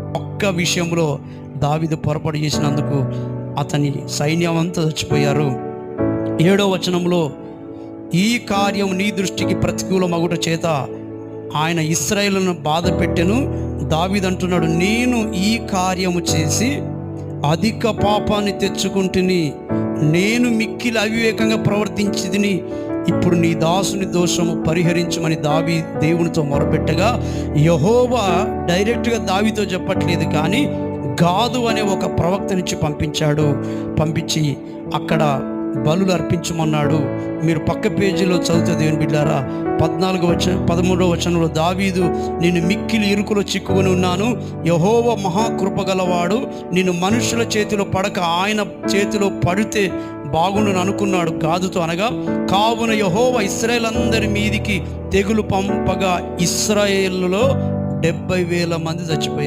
ఒక్క విషయంలో దావిదు పొరపాటు చేసినందుకు అతని సైన్యం అంతా చచ్చిపోయారు. ఏడో వచనంలో ఈ కార్యం నీ దృష్టికి ప్రతికూలమగుట చేత ఆయన ఇస్రాయేల్ను బాధ పెట్టెను. దావిదంటున్నాడు నేను ఈ కార్యము చేసి అధిక పాపాన్ని తెచ్చుకుంటుని నేను మిక్కిలి అవివేకంగా ప్రవర్తించిదిని ఇప్పుడు నీ దాసుని దోషము పరిహరించమని దావి దేవునితో మొరపెట్టగా యహోవా డైరెక్ట్గా దావితో చెప్పట్లేదు కానీ గాదు అనే ఒక ప్రవక్తనిచ్చి పంపించాడు. పంపించి అక్కడ బలులు అర్పించమన్నాడు మీరు పక్క పేజీలో చదివితే దేవుని బిడ్డారా? పద్నాలుగు వచన పదమూడవ వచనంలో దావీదు నేను మిక్కిలి ఇరుకులో చిక్కుకొని ఉన్నాను. యహోవ మహాకృపగలవాడు. నేను మనుషుల చేతిలో పడక ఆయన చేతిలో పడితే బాగుండును అనుకున్నాడు. గాదుతో అనగా కావున యహోవ ఇస్రాయేల్ అందరి మీదికి తెగులు పంపగా ఇస్రాయేల్లో డెబ్బై వేల మంది చచ్చిపోయారు.